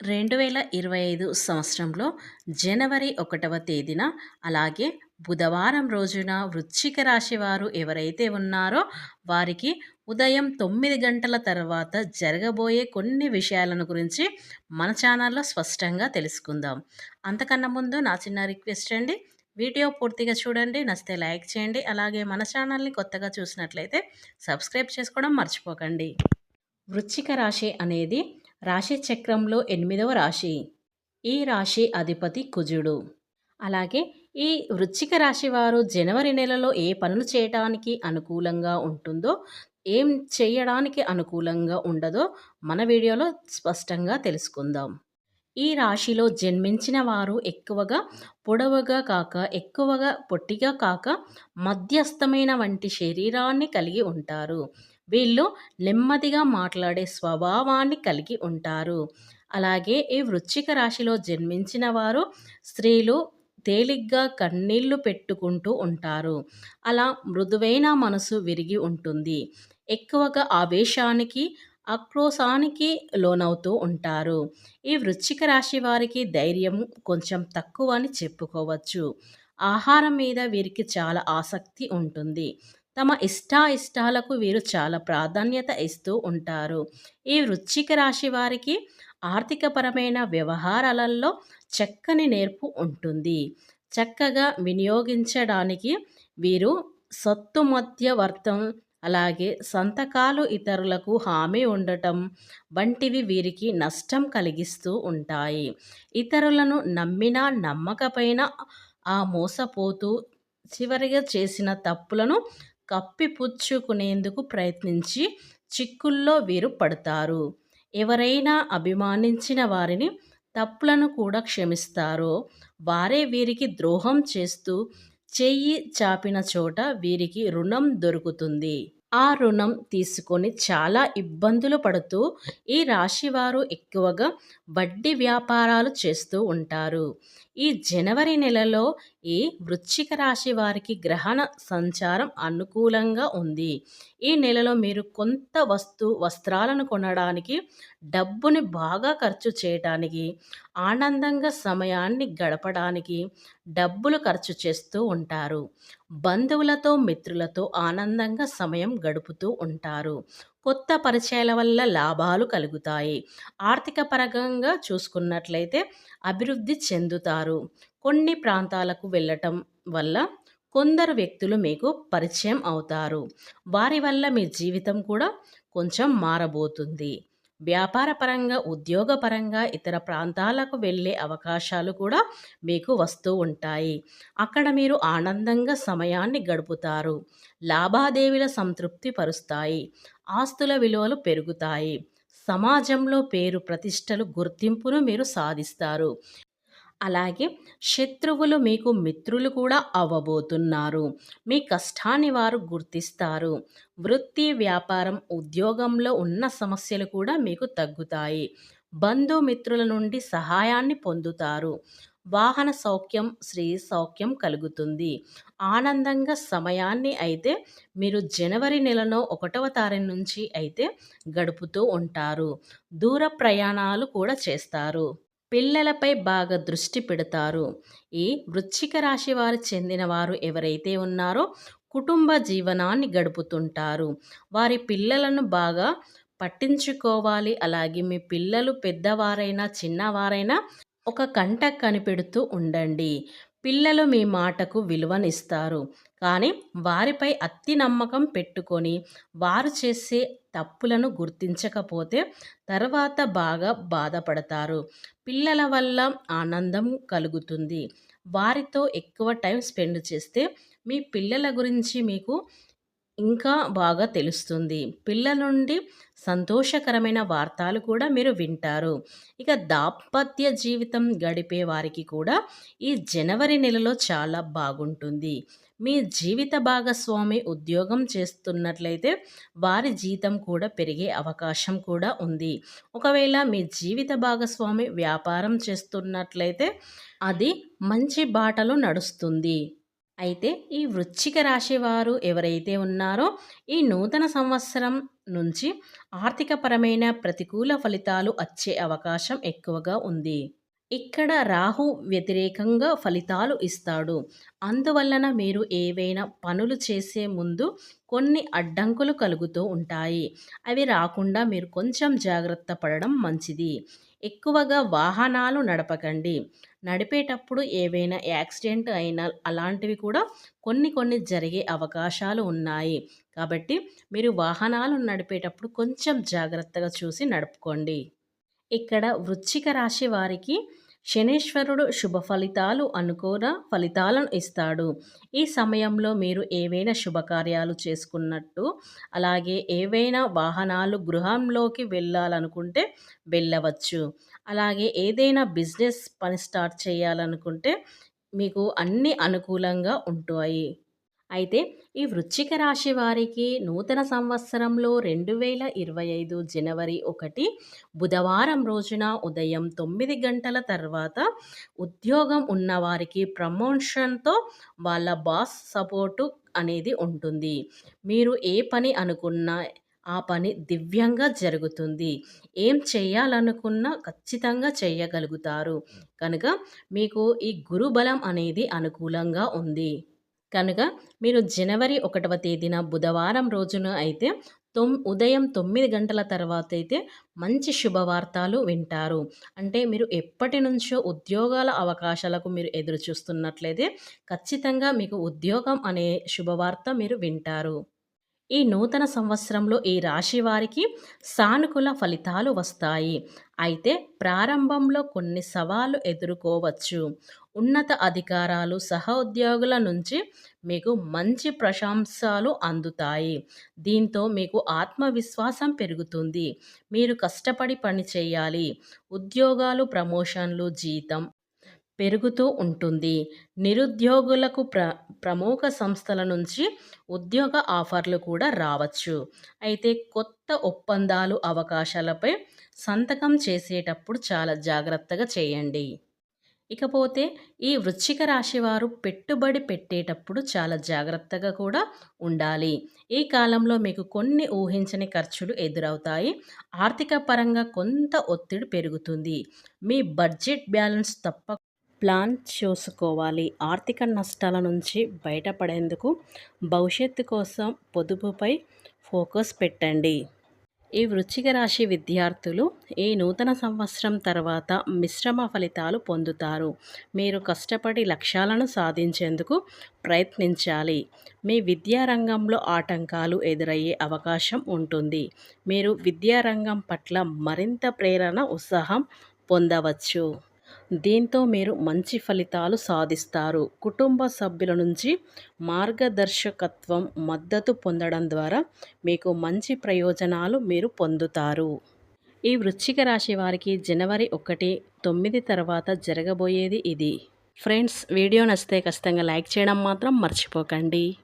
రెండు వేల ఇరవై ఐదు సంవత్సరంలో జనవరి ఒకటవ తేదీన అలాగే బుధవారం రోజున వృశ్చిక రాశి వారు ఎవరైతే ఉన్నారో వారికి ఉదయం తొమ్మిది గంటల తర్వాత జరగబోయే కొన్ని విషయాలను గురించి మన ఛానల్లో స్పష్టంగా తెలుసుకుందాం. అంతకన్నా ముందు నా చిన్న రిక్వెస్ట్ అండి. వీడియో పూర్తిగా చూడండి నచ్చితే లైక్ చేయండి అలాగే మన ఛానల్ని కొత్తగా చూసినట్లయితే సబ్స్క్రైబ్ చేసుకోవడం మర్చిపోకండి. వృశ్చిక రాశి అనేది రాశి చక్రంలో ఎనిమిదవ రాశి. ఈ రాశి అధిపతి కుజుడు. అలాగే ఈ వృశ్చిక రాశి వారు జనవరి నెలలో ఏ పనులు చేయడానికి అనుకూలంగా ఉంటుందో ఏం చేయడానికి అనుకూలంగా ఉండదో మన వీడియోలో స్పష్టంగా తెలుసుకుందాం. ఈ రాశిలో జన్మించిన వారు ఎక్కువగా పొడవుగా కాక ఎక్కువగా పొట్టిగా కాక మధ్యస్థమైన వంటి శరీరాన్ని కలిగి ఉంటారు. వీళ్ళు నెమ్మదిగా మాట్లాడే స్వభావాన్ని కలిగి ఉంటారు. అలాగే ఈ వృశ్చిక రాశిలో జన్మించిన వారు స్త్రీలు తేలిగ్గా కన్నీళ్ళు పెట్టుకుంటూ ఉంటారు. అలా మృదువైన మనసు విరిగి ఉంటుంది. ఎక్కువగా ఆవేశానికి ఆక్రోశానికి లోనవుతూ ఉంటారు. ఈ వృశ్చిక రాశి వారికి ధైర్యం కొంచెం తక్కువ అని చెప్పుకోవచ్చు. ఆహారం మీద వీరికి చాలా ఆసక్తి ఉంటుంది. తమ ఇష్టాయిష్టాలకు వీరు చాలా ప్రాధాన్యత ఇస్తూ ఉంటారు. ఈ వృశ్చిక రాశి వారికి ఆర్థికపరమైన వ్యవహారాలలో చక్కని నేర్పు ఉంటుంది. చక్కగా వినియోగించడానికి వీరు సత్తు మధ్యవర్తం అలాగే సంతకాలు ఇతరులకు హామీ ఉండటం వంటివి వీరికి నష్టం కలిగిస్తూ ఉంటాయి. ఇతరులను నమ్మినా నమ్మకపోయినా ఆ మోసపోతూ చివరిగా చేసిన తప్పులను కప్పిపుచ్చుకునేందుకు ప్రయత్నించి చిక్కుల్లో వీరు పడతారు. ఎవరైనా అభిమానించిన వారిని తప్పులను కూడా క్షమిస్తారో. వారే వీరికి ద్రోహం చేస్తూ చెయ్యి చాపిన చోట వీరికి రుణం దొరుకుతుంది. ఆ రుణం తీసుకొని చాలా ఇబ్బందులు పడుతూ ఈ రాశివారు ఎక్కువగా వడ్డీ వ్యాపారాలు చేస్తూ ఉంటారు. ఈ జనవరి నెలలో ఈ వృశ్చిక రాశి వారికి గ్రహణ సంచారం అనుకూలంగా ఉంది. ఈ నెలలో మీరు కొంత వస్తు వస్త్రాలను కొనడానికి డబ్బుని బాగా ఖర్చు చేయడానికి ఆనందంగా సమయాన్ని గడపడానికి డబ్బులు ఖర్చు చేస్తూ ఉంటారు. బంధువులతో మిత్రులతో ఆనందంగా సమయం గడుపుతూ ఉంటారు. కొత్త పరిచయాల వల్ల లాభాలు కలుగుతాయి. ఆర్థిక పరంగా చూసుకున్నట్లయితే అభివృద్ధి చెందుతారు. కొన్ని ప్రాంతాలకు వెళ్ళటం వల్ల కొందరు వ్యక్తులు మీకు పరిచయం అవుతారు. వారి వల్ల మీ జీవితం కూడా కొంచెం మారబోతుంది. వ్యాపారపరంగా ఉద్యోగపరంగా ఇతర ప్రాంతాలకు వెళ్ళే అవకాశాలు కూడా మీకు వస్తూ ఉంటాయి. అక్కడ మీరు ఆనందంగా సమయాన్ని గడుపుతారు. లాభాదేవీల సంతృప్తి పరుస్తాయి. ఆస్తుల విలువలు పెరుగుతాయి. సమాజంలో పేరు ప్రతిష్టలు గుర్తింపును మీరు సాధిస్తారు. అలాగే శత్రువులు మీకు మిత్రులు కూడా అవ్వబోతున్నారు. మీ కష్టాన్ని వారు గుర్తిస్తారు. వృత్తి వ్యాపారం ఉద్యోగంలో ఉన్న సమస్యలు కూడా మీకు తగ్గుతాయి. బంధుమిత్రుల నుండి సహాయాన్ని పొందుతారు. వాహన సౌఖ్యం శ్రీ సౌఖ్యం కలుగుతుంది. ఆనందంగా సమయాన్ని అయితే మీరు జనవరి నెలలో ఒకటవ తారీఖు నుంచి అయితే గడుపుతూ ఉంటారు. దూర ప్రయాణాలు కూడా చేస్తారు. పిల్లలపై బాగా దృష్టి పెడతారు. ఈ వృశ్చిక రాశి వారు చెందిన వారు ఎవరైతే ఉన్నారో కుటుంబ జీవనాన్ని గడుపుతుంటారు. వారి పిల్లలను బాగా పట్టించుకోవాలి. అలాగే మీ పిల్లలు పెద్దవారైనా చిన్నవారైనా ఒక కంట కనిపెడుతూ ఉండండి. పిల్లలు మీ మాటకు విలువనిస్తారు. కానీ వారిపై అతి నమ్మకం పెట్టుకొని వారు చేసే తప్పులను గుర్తించకపోతే తర్వాత బాగా బాధపడతారు. పిల్లల వల్ల ఆనందం కలుగుతుంది. వారితో ఎక్కువ టైం స్పెండ్ చేస్తే మీ పిల్లల గురించి మీకు ఇంకా బాగా తెలుస్తుంది. పిల్లల నుండి సంతోషకరమైన వార్తలు కూడా మీరు వింటారు. ఇక దాంపత్య జీవితం గడిపే వారికి కూడా ఈ జనవరి నెలలో చాలా బాగుంటుంది. మీ జీవిత భాగస్వామి ఉద్యోగం చేస్తున్నట్లయితే వారి జీతం కూడా పెరిగే అవకాశం కూడా ఉంది. ఒకవేళ మీ జీవిత భాగస్వామి వ్యాపారం చేస్తున్నట్లయితే అది మంచి బాటలో నడుస్తుంది. అయితే ఈ వృశ్చిక రాశి వారు ఎవరైతే ఉన్నారో ఈ నూతన సంవత్సరం నుంచి ఆర్థికపరమైన ప్రతికూల ఫలితాలు వచ్చే అవకాశం ఎక్కువగా ఉంది. ఇక్కడ రాహు వ్యతిరేకంగా ఫలితాలు ఇస్తాడు. అందువలన మీరు ఏవైనా పనులు చేసే ముందు కొన్ని అడ్డంకులు కలుగుతూ ఉంటాయి. అవి రాకుండా మీరు కొంచెం జాగ్రత్త పడడం మంచిది. ఎక్కువగా వాహనాలు నడపకండి. నడిపేటప్పుడు ఏవైనా యాక్సిడెంట్ అయినా అలాంటివి కూడా కొన్ని కొన్ని జరిగే అవకాశాలు ఉన్నాయి. కాబట్టి మీరు వాహనాలు నడిపేటప్పుడు కొంచెం జాగ్రత్తగా చూసి నడుపుకోండి. ఇక్కడ వృశ్చిక రాశి వారికి శనీశ్వరుడు శుభ ఫలితాలు అనుకోన ఫలితాలను ఇస్తాడు. ఈ సమయంలో మీరు ఏవైనా శుభకార్యాలు చేసుకున్నట్టు అలాగే ఏవైనా వాహనాలు గృహంలోకి వెళ్ళాలనుకుంటే వెళ్ళవచ్చు. అలాగే ఏదైనా బిజినెస్ పని స్టార్ట్ చేయాలనుకుంటే మీకు అన్ని అనుకూలంగా ఉంటాయి. అయితే ఈ వృశ్చిక రాశి వారికి నూతన సంవత్సరంలో రెండు వేల ఇరవై ఐదు జనవరి ఒకటి బుధవారం రోజున ఉదయం తొమ్మిది గంటల తర్వాత ఉద్యోగం ఉన్నవారికి ప్రమోషన్తో వాళ్ళ బాస్ సపోర్టు అనేది ఉంటుంది. మీరు ఏ పని అనుకున్నా ఆ పని దివ్యంగా జరుగుతుంది. ఏం చేయాలనుకున్నా ఖచ్చితంగా చేయగలుగుతారు. కనుక మీకు ఈ గురుబలం అనేది అనుకూలంగా ఉంది. కనుక మీరు జనవరి ఒకటవ తేదీన బుధవారం రోజున అయితే తొమ్ ఉదయం తొమ్మిది గంటల తర్వాత అయితే మంచి శుభవార్తలు వింటారు. అంటే మీరు ఎప్పటి నుంచో ఉద్యోగాల అవకాశాలకు మీరు ఎదురు చూస్తున్నట్లయితే ఖచ్చితంగా మీకు ఉద్యోగం అనే శుభవార్త మీరు వింటారు. ఈ నూతన సంవత్సరంలో ఈ రాశి వారికి సానుకూల ఫలితాలు వస్తాయి. అయితే ప్రారంభంలో కొన్ని సవాళ్ళు ఎదుర్కోవచ్చు. ఉన్నత అధికారాలు సహోద్యోగుల నుంచి మీకు మంచి ప్రశంసలు అందుతాయి. దీంతో మీకు ఆత్మవిశ్వాసం పెరుగుతుంది. మీరు కష్టపడి పని చేయాలి. ఉద్యోగాలు ప్రమోషన్లు జీతం పెరుగుతూ ఉంటుంది. నిరుద్యోగులకు ప్ర ప్రముఖ సంస్థల నుంచి ఉద్యోగ ఆఫర్లు కూడా రావచ్చు. అయితే కొత్త ఒప్పందాలు అవకాశాలపై సంతకం చేసేటప్పుడు చాలా జాగ్రత్తగా చేయండి. ఇకపోతే ఈ వృశ్చిక రాశి వారు పెట్టుబడి పెట్టేటప్పుడు చాలా జాగ్రత్తగా కూడా ఉండాలి. ఈ కాలంలో మీకు కొన్ని ఊహించని ఖర్చులు ఎదురవుతాయి. ఆర్థిక పరంగా కొంత ఒత్తిడి పెరుగుతుంది. మీ బడ్జెట్ బ్యాలెన్స్ తప్ప ప్లాన్ చేసుకోవాలి. ఆర్థిక నష్టాల నుంచి బయటపడేందుకు భవిష్యత్తు కోసం పొదుపుపై ఫోకస్ పెట్టండి. ఈ వృశ్చిక రాశి విద్యార్థులు ఈ నూతన సంవత్సరం తర్వాత మిశ్రమ ఫలితాలు పొందుతారు. మీరు కష్టపడి లక్ష్యాలను సాధించేందుకు ప్రయత్నించాలి. మీ విద్యారంగంలో ఆటంకాలు ఎదురయ్యే అవకాశం ఉంటుంది. మీరు విద్యారంగం పట్ల మరింత ప్రేరణ ఉత్సాహం పొందవచ్చు. దీంతో మీరు మంచి ఫలితాలు సాధిస్తారు. కుటుంబ సభ్యుల నుంచి మార్గదర్శకత్వం మద్దతు పొందడం ద్వారా మీకు మంచి ప్రయోజనాలు మీరు పొందుతారు. ఈ వృశ్చిక రాశి వారికి జనవరి ఒకటి తొమ్మిది తర్వాత జరగబోయేది ఇది. ఫ్రెండ్స్ వీడియో నచ్చితే ఖచ్చితంగా లైక్ చేయడం మాత్రం మర్చిపోకండి.